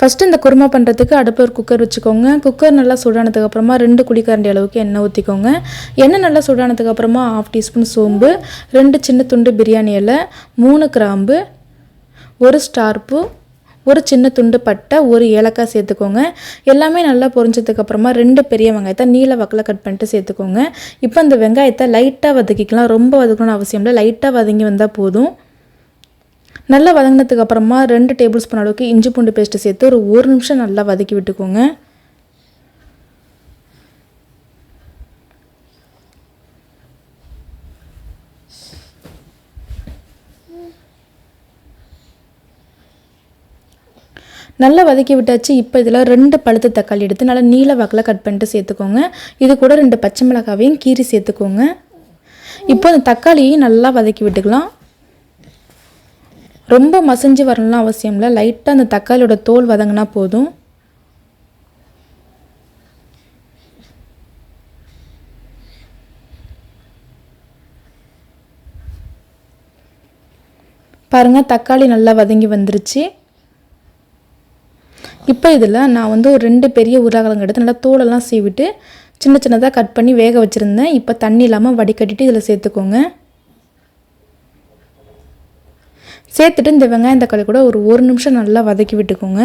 First இந்த குருமா பண்ணுறதுக்கு அடுப்பில் ஒரு குக்கர் வச்சுக்கோங்க. குக்கர் நல்லா சூடானதுக்கப்புறமா ரெண்டு குழிக்கரண்டி அளவுக்கு எண்ணெய் ஊற்றிக்கோங்க எண்ணெய் நல்லா சூடானதுக்கப்புறமா ஹாஃப் ஆஃப் டீஸ்பூன் சோம்பு ரெண்டு சின்ன துண்டு பிரியாணி இலை மூணு கிராம்பு ஒரு ஸ்டார்பு ஒரு சின்ன துண்டு பட்டை ஒரு ஏலக்காய் சேர்த்துக்கோங்க. எல்லாமே நல்லா பொரிஞ்சதுக்கப்புறமா ரெண்டு பெரிய வெங்காயத்தை நீல வக்கில் கட் பண்ணிட்டு சேர்த்துக்கோங்க. இப்போ இந்த வெங்காயத்தை லைட்டாக வதக்கிக்கலாம். ரொம்ப வதக்கணும்னு அவசியம் இல்லை. லைட்டாக வதங்கி வந்தால் போதும். நல்லா வதங்கினதுக்கு அப்புறமா ரெண்டு டேபிள் ஸ்பூன் அளவுக்கு இஞ்சி பூண்டு பேஸ்ட்டு சேர்த்து ஒரு ஒரு நிமிஷம் நல்லா வதக்கி விட்டுக்கோங்க. நல்லா வதக்கி விட்டாச்சு. இப்போ இதில் ரெண்டு பழுத்த தக்காளி எடுத்து நல்லா நீல வாக்கில் கட் பண்ணிட்டு சேர்த்துக்கோங்க. இது கூட ரெண்டு பச்சை மிளகாவையும் கீரி சேர்த்துக்கோங்க. இப்போ அந்த தக்காளியையும் நல்லா வதக்கி விட்டுக்கலாம். ரொம்ப மசிஞ்சு வரணும்லாம் அவசியம் இல்லை. லைட்டாக அந்த தக்காளியோட தோல் வதங்கினா போதும். பாருங்கள் தக்காளி நல்லா வதங்கி வந்துருச்சு. இப்போ இதில் நான் வந்து ஒரு ரெண்டு பெரிய உருளைக்கிழங்கு எடுத்து நல்லா தோலெல்லாம் சீவிட்டு சின்ன சின்னதாக கட் பண்ணி வேக வச்சுருந்தேன். இப்போ தண்ணி இல்லாமல் வடிகட்டிட்டு இதில் சேர்த்துக்கோங்க. சேர்த்துட்டு இந்த வெங்காயம் தக்காளி கூட ஒரு ஒரு நிமிஷம் நல்லா வதக்கி விட்டுக்கோங்க.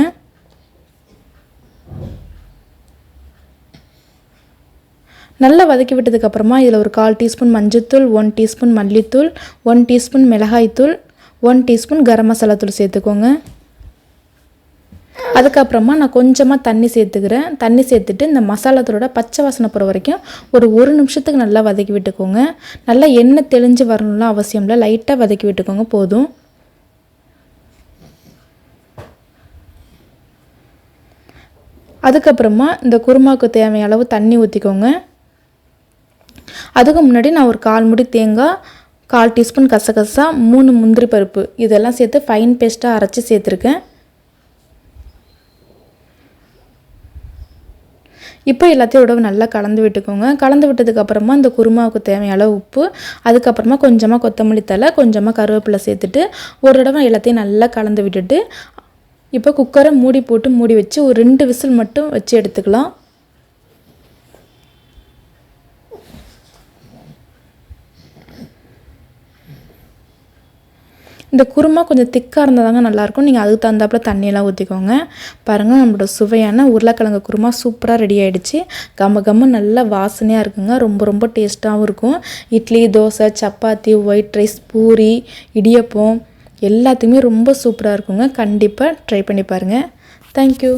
நல்லா வதக்கி விட்டதுக்கப்புறமா இதில் ஒரு கால் டீஸ்பூன் மஞ்சத்தூள் ஒன் டீஸ்பூன் மல்லித்தூள் ஒன் டீஸ்பூன் மிளகாய்த்தூள் ஒன் டீஸ்பூன் கரம் மசாலா தூள் சேர்த்துக்கோங்க. அதுக்கப்புறமா நான் கொஞ்சமாக தண்ணி சேர்த்துக்கிறேன். தண்ணி சேர்த்துட்டு இந்த மசாலாத்தூளோட பச்சை வாசனை போகிற வரைக்கும் ஒரு ஒரு நிமிஷத்துக்கு நல்லா வதக்கி விட்டுக்கோங்க. நல்லா எண்ணெய் தெளிஞ்சு வரணும்லாம் அவசியம் இல்லை. லைட்டாக வதக்கி விட்டுக்கோங்க போதும். அதுக்கப்புறமா இந்த குருமாவுக்கு தேவையான அளவு தண்ணி ஊற்றிக்கோங்க அதுக்கு முன்னாடி நான் ஒரு கால் முடி தேங்காய் கால் டீஸ்பூன் கசகசா மூணு முந்திரி பருப்பு இதெல்லாம் சேர்த்து ஃபைன் பேஸ்ட்டாக அரைச்சி சேர்த்துருக்கேன். இப்போ எல்லாத்தையும் உடவு நல்லா கலந்து விட்டுக்கோங்க. கலந்து விட்டதுக்கப்புறமா இந்த குருமாவுக்கு தேவையான உப்பு அதுக்கப்புறமா கொஞ்சமாக கொத்தமல்லி தலை கொஞ்சமாக கருவேப்பிலை சேர்த்துட்டு ஒரு தடவை எல்லாத்தையும் நல்லா கலந்து விட்டுட்டு இப்போ குக்கரை மூடி போட்டு மூடி வச்சு ஒரு ரெண்டு விசில் மட்டும் வச்சு எடுத்துக்கலாம். இந்த குருமா கொஞ்சம் திக்காக இருந்தால் தாங்க நல்லாயிருக்கும். நீங்கள் அதுக்கு தகுந்தாப்புல தண்ணியெல்லாம் ஊற்றிக்கோங்க பாருங்கள் நம்மளோட சுவையான உருளைக்கிழங்கு குருமா சூப்பராக ரெடி ஆகிடுச்சு கம்ம கம்ம நல்லா வாசனையாக இருக்குங்க. ரொம்ப ரொம்ப டேஸ்ட்டாகவும் இருக்கும். இட்லி தோசை சப்பாத்தி ஒயிட் ரைஸ் பூரி இடியப்பம் எல்லாத்துக்குமே ரொம்ப சூப்பராக இருக்குங்க. கண்டிப்பாக ட்ரை பண்ணி பாருங்கள் தேங்க்யூ